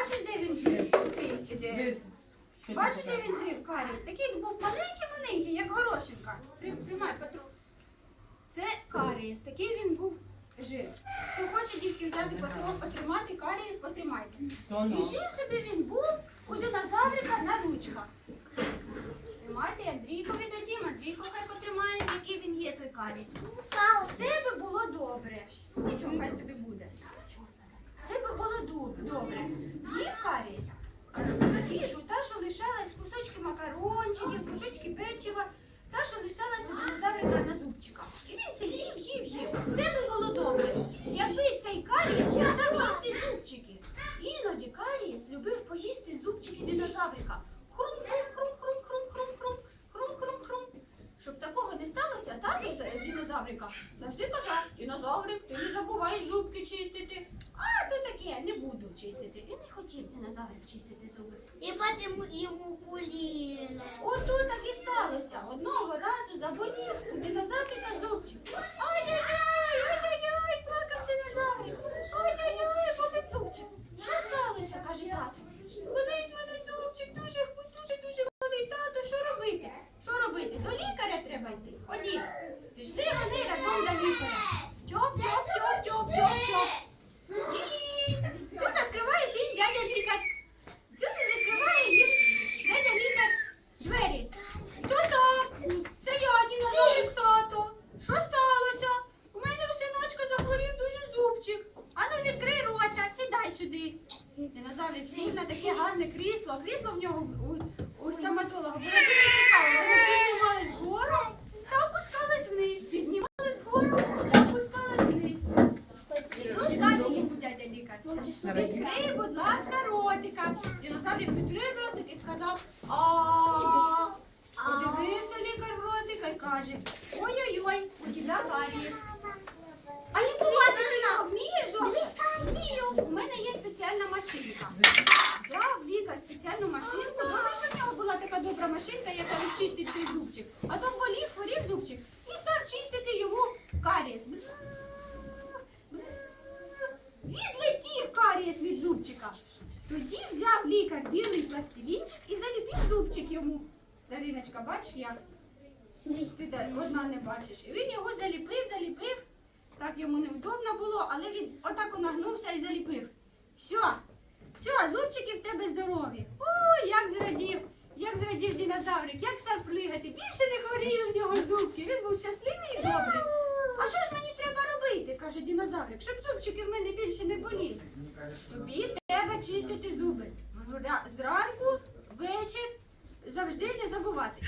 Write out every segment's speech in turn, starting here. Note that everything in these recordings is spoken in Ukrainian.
Бачиш, де він жив? Оцей, де? Бачиш, де він жив, карієс? Такий був маленький-маленький, як горошинка. Приймай, Петру. Це карієс, такий він був жив. Хто хоче дітки взяти Петру, потримати, карієс, потримайте. І жив собі він був у динозаврика на ручках. Тримайте Андрійкові дадім, Андрійко хай потримає, який він є той карієс. Все би було добре. Нічого, хай собі буде. Все би було добре. Їв та, що лишалась кусочки макарончиків, кусочки печива, та, що лишалась у динозаврика на зубчиках. І він це їв, їв, їв. Все було добре. Якби цей карієс не став їсти зубчики. Іноді карієс любив поїсти зубчики динозаврика. Хрум-хрум-хрум-хрум-хрум-хрум, хрум-хрум-хрум. Щоб такого не сталося, тато за- динозаврика завжди казав, динозаврик, ти не забувай зубки чистити. А то таке, не буду чистити. І не хотів динозаврик чистити зуби. І потім йому боліли. Ото так і сталося. Одного разу заболів у динозаврика зубчик. Ай-яй-яй, ай-яй-яй, плакав динозаврик. Ай-яй-яй, болить зубчик. Що сталося, каже тато. Болить мене зубчик, дуже, дуже, дуже болить. Тато, що робити? Що робити? До лікаря треба йти. Ходім. Пішли вони разом до лікаря. Тьоп, тьоп, тьоп, тьоп, тьоп, тьоп. Ні. Тут відкриває він дядя лікар. Тут відкриває їм дядя лікар двері. Хто там? Це я, дінозавр тато. Що сталося? У мене у синочка захворів дуже зубчик. Ану відкрий рота, сідай сюди. Динозаврик сів на таке гарне крісло. Крісло в нього у, у стоматолога було дуже цікаво. Воно піднімалось вгору та опускалось вниз. Піднімалось вгору та опускалось вниз. І тут каже йому дядя лікар. Відкрий, будь ласка, ротика. Динозаврик відкрив ротик і сказав а Подивився лікар в ротика і каже, ой-ой-ой, у тебе карієс. А лікувати ти вмієш добре? Вмію. У мене є спеціальна машинка. Взяв лікар спеціальну машинку. Добре, що в нього була така добра машинка, яка відчистить цей зубчик. А то болів, хворів зубчик і став чистити йому карієс. Відлетів карієс від зубчика. Тоді взяв лікар білий пластилінчик і заліпив зубчик йому. Дариночка, бачиш як? Ти одна не бачиш. І він його заліпив, заліпив. Так йому невдобно було, але він отак нагнувся і заліпив. Все, все, зубчики в тебе здорові. Ой, як зрадів, як зрадів динозаврик, як став плигати. Хворіли в нього зубки. Він був щасливий і добрий. А що ж мені треба робити? каже динозаврик, щоб зубчики в мене більше не боліли. Тобі треба чистити зуби. Зранку, вечір, завжди не забувати.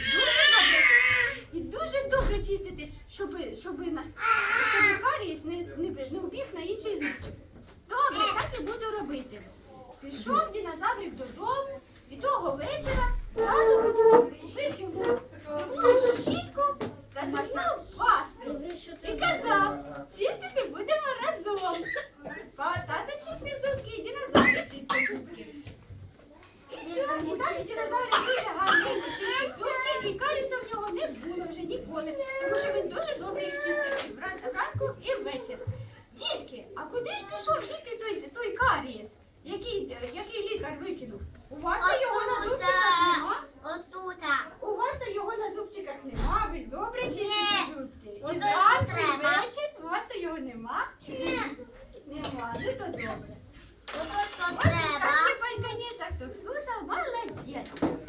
І дуже добре, чистити, щоб, щоб, щоб карієс не, не, не убіг на інший зубчик. Добре, так і буду робити. Пішов динозаврик додому, і того вечора тато купив йому зубну та зубну пасту. І казав, чистити будемо разом. Па- Тато чистив зубки, і динозавр чистив зубки. І що? і так динозавр дуже гарненько чистив зубки, і карюса в нього не було вже ніколи, тому що він дуже добре їх чистив і і ввечері. Дітки, а куди ж пішов жити той, той карієс, який, який лікар викинув? У вас та його на зубчиках нема? Отута. У вас та його на зубчиках нема, ви ж добре чистите Ні. зубки. І Ото зранку, що і треба. вечір у вас та його нема? Нема, ну то добре. Ось треба. по хто слушав, молодець.